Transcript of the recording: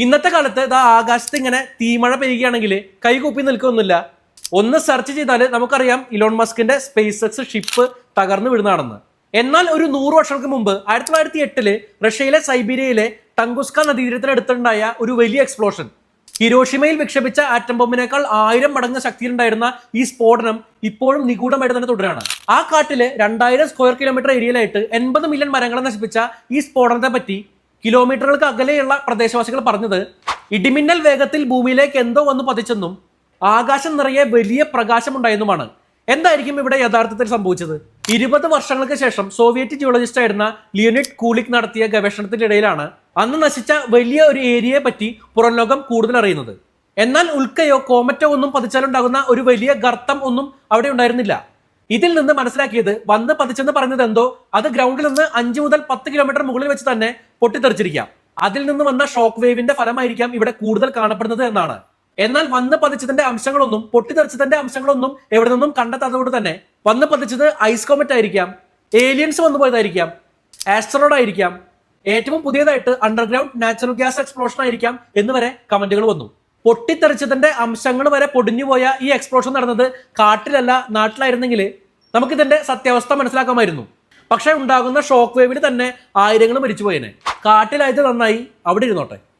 ഇന്നത്തെ കാലത്ത് ഇതാ ആകാശത്ത് ഇങ്ങനെ തീമഴ പെയ്യുകയാണെങ്കിൽ കൈകൂപ്പി നിൽക്കൊന്നുമില്ല. ഒന്ന് സെർച്ച് ചെയ്താൽ നമുക്കറിയാം ഇലോൺ മസ്കിന്റെ സ്പേസ് എക്സ് ഷിപ്പ് തകർന്നു വീഴുന്നതാണെന്ന്. എന്നാൽ ഒരു നൂറ് വർഷങ്ങൾക്ക് മുമ്പ് ആയിരത്തി തൊള്ളായിരത്തി എട്ടിൽ റഷ്യയിലെ സൈബീരിയയിലെ ടങ്കുസ്ക നദീതീരത്തിനടുത്തുണ്ടായ ഒരു വലിയ എക്സ്പ്ലോഷൻ ഹിരോഷിമയിൽ വിക്ഷേപിച്ച ആറ്റം ബോംബിനേക്കാൾ ആയിരം മടങ്ങ് ശക്തിയിലുണ്ടായിരുന്ന ഈ സ്ഫോടനം ഇപ്പോഴും നിഗൂഢമായിട്ട് തന്നെ തുടരുകയാണ് ആ കാട്ടിൽ രണ്ടായിരം സ്ക്വയർ കിലോമീറ്റർ ഏരിയയിലായിട്ട് എൺപത് മില്യൺ മരങ്ങളെ നശിപ്പിച്ച ഈ സ്ഫോടനത്തെ പറ്റി കിലോമീറ്ററുകൾക്ക് അകലെയുള്ള പ്രദേശവാസികൾ പറഞ്ഞത് ഇടിമിന്നൽ വേഗത്തിൽ ഭൂമിയിലേക്ക് എന്തോ വന്ന് പതിച്ചെന്നും ആകാശം നിറയെ വലിയ പ്രകാശമുണ്ടായെന്നുമാണ്. എന്തായിരിക്കും ഇവിടെ യഥാർത്ഥത്തിൽ സംഭവിച്ചത്? ഇരുപത് വർഷങ്ങൾക്ക് ശേഷം സോവിയറ്റ് ജിയോളജിസ്റ്റ് ആയിരുന്ന ലിയോണിഡ് കൂളിക് നടത്തിയ ഗവേഷണത്തിനിടയിലാണ് അന്ന് നശിച്ച വലിയ ഒരു ഏരിയയെ പറ്റി പുറം ലോകം കൂടുതൽ അറിയുന്നത്. എന്നാൽ ഉൽക്കയോ കോമറ്റോ ഒന്നും പതിച്ചാലുണ്ടാകുന്ന ഒരു വലിയ ഗർത്തം ഒന്നും അവിടെ ഉണ്ടായിരുന്നില്ല. ഇതിൽ നിന്ന് മനസ്സിലാക്കിയത് വന്ന് പതിച്ചെന്ന് പറഞ്ഞത് എന്തോ അത് ഗ്രൗണ്ടിൽ നിന്ന് അഞ്ചു മുതൽ പത്ത് കിലോമീറ്റർ മുകളിൽ വെച്ച് തന്നെ പൊട്ടിത്തെറിച്ചിരിക്കാം. അതിൽ നിന്ന് വന്ന ഷോക്ക് വേവിന്റെ ഫലമായിരിക്കാം ഇവിടെ കൂടുതൽ കാണപ്പെടുന്നത് എന്നാണ്. എന്നാൽ വന്ന് പതിച്ചതിന്റെ അംശങ്ങളൊന്നും പൊട്ടിത്തെറിച്ചതിന്റെ അംശങ്ങളൊന്നും എവിടെ നിന്നും കണ്ടെത്താത്തതുകൊണ്ട് തന്നെ വന്ന് പതിച്ചത് ഐസ് കോമറ്റ് ആയിരിക്കാം ഏലിയൻസ് വന്നു പോയതായിരിക്കാം ആസ്ട്രോഡ് ആയിരിക്കാം ഏറ്റവും പുതിയതായിട്ട് അണ്ടർഗ്രൗണ്ട് നാച്ചുറൽ ഗ്യാസ് എക്സ്പ്ലോഷൻ ആയിരിക്കാം എന്ന് വരെ കമന്റുകൾ വന്നു. പൊട്ടിത്തെറിച്ചതിന്റെ അംശങ്ങൾ വരെ പൊടിഞ്ഞുപോയ ഈ എക്സ്പ്ലോഷൻ നടന്നത് കാട്ടിലല്ല നാട്ടിലായിരുന്നെങ്കിൽ നമുക്കിതിന്റെ സത്യാവസ്ഥ മനസ്സിലാക്കാമായിരുന്നു. പക്ഷെ ഉണ്ടാകുന്ന ഷോക്ക് വേവിൽ തന്നെ ആയിരങ്ങൾ മരിച്ചു പോയേനെ കാട്ടിലായത് നന്നായി. അവിടെ ഇരുന്നോട്ടെ.